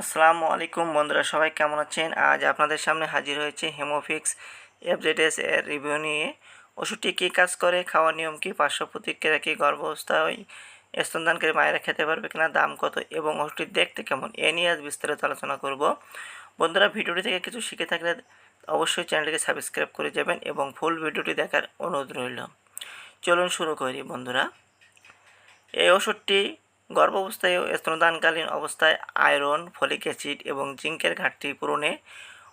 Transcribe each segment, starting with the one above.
আসসালামু আলাইকুম বন্ধুরা, সবাই কেমন আছেন? আজ আপনাদের সামনে হাজির হয়েছে হেমোফিক্স এফজেডএস এর রিভিউ নিয়ে। ওষুধটি কী কাজ করে, খাওয়ার নিয়ম কী, পার্শ্ব প্রতিক্রিয়া কী, গর্ভাবস্থায় স্তনদানকারী মায়েরা খেতে পারবে কিনা, দাম কত এবং ওষুধটি দেখতে কেমন? এ নিয়ে আজ বিস্তারিত আলোচনা করব। বন্ধুরা, ভিডিওটি থেকে কিছু শিখে থাকলে অবশ্যই চ্যানেলটিকে সাবস্ক্রাইব করে যাবেন এবং ফুল ভিডিওটি দেখার অনুরোধ রইল। চলুন শুরু করি বন্ধুরা। এই ওষুধটি গর্ভাবস্থায় ও স্তনদানকালীন অবস্থায় আয়রন, ফলিক অ্যাসিড এবং জিঙ্কের ঘাটতি পূরণে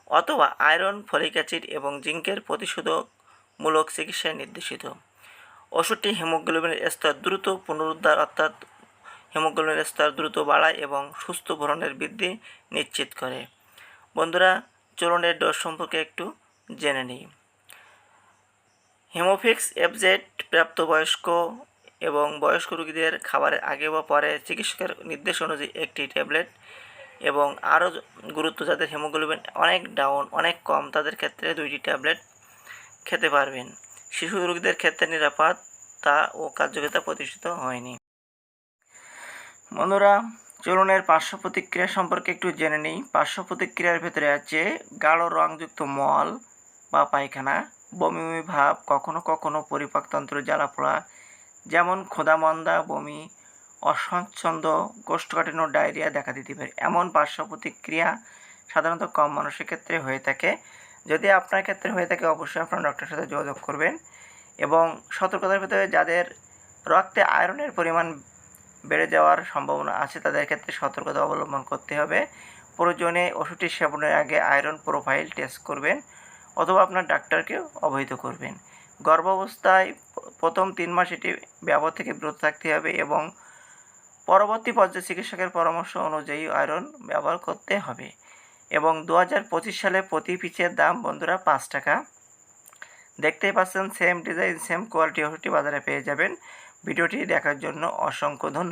অথবা আয়রন, ফলিক অ্যাসিড এবং জিঙ্কের প্রতিশোধকমূলক চিকিৎসায় নির্দেশিত। ওষুধটি হিমোগ্লোবিনের স্তর দ্রুত পুনরুদ্ধার অর্থাৎ হিমোগ্লোবিনের স্তর দ্রুত বাড়ায় এবং সুস্থ ভ্রণের বৃদ্ধি নিশ্চিত করে। বন্ধুরা চলনের ডোজ সম্পর্কে একটু জেনে নিই। হেমোফিক্স এফজেড প্রাপ্তবয়স্ক এবং বয়স্ক রোগীদের খাবারের আগে বা পরে চিকিৎসকের নির্দেশ অনুযায়ী একটি ট্যাবলেট এবং আরও গুরুত্ব যাদের হিমোগ্লোবিন অনেক ডাউন, অনেক কম, তাদের ক্ষেত্রে দুইটি ট্যাবলেট খেতে পারবেন। শিশু রোগীদের ক্ষেত্রে নিরাপত্তা ও কার্যকারিতা প্রতিষ্ঠিত হয়নি। বন্ধুরা চলনের পার্শ্ব প্রতিক্রিয়া সম্পর্কে একটু জেনে নিই। পার্শ্ব প্রতিক্রিয়ার ভেতরে আছে গাঢ় রংযুক্ত মল বা পায়খানা, বমি বমি ভাব, কখনো কখনো পরিপাকতন্ত্র জ্বালাপোড়া যেমন ক্ষুধামন্দা বমি অস্বচ্ছন্দ কোষ্ঠকাঠিন্য ডায়রিয়া দেখা দিতে পারে। এমন পার্শ্ব প্রতিক্রিয়া সাধারণত কম মানুষের ক্ষেত্রে হয়ে থাকে। যদি আপনার ক্ষেত্রে হয়ে থাকে, অবশ্যই আপনার ডক্টরের সাথে যোগাযোগ করবেন এবং সতর্কতার ভিতরে যাদের রক্তে আয়রনের পরিমাণ বেড়ে যাওয়ার সম্ভাবনা আছে, তাদের ক্ষেত্রে সতর্কতা অবলম্বন করতে হবে। প্রয়োজনে ওষুধটি সেবনের আগে আয়রন প্রোফাইল টেস্ট করবেন অথবা আপনার ডাক্তারকে অবহিত করবেন। গর্ভাবস্থায় প্রথম তিন মাস এটি ব্যবহার থেকে বিরত থাকতে হবে এবং পরবর্তী পর্যায়ে চিকিৎসকের পরামর্শ অনুযায়ী আয়রন ব্যবহার করতে হবে। এবং দু হাজার পঁচিশ সালে প্রতি পিচের দাম, বন্ধুরা, পাঁচ টাকা। দেখতেই পাচ্ছেন সেম ডিজাইন সেম কোয়ালিটি ওষুধটি বাজারে পেয়ে যাবেন। ভিডিওটি দেখার জন্য অসংখ্য ধন্যবাদ।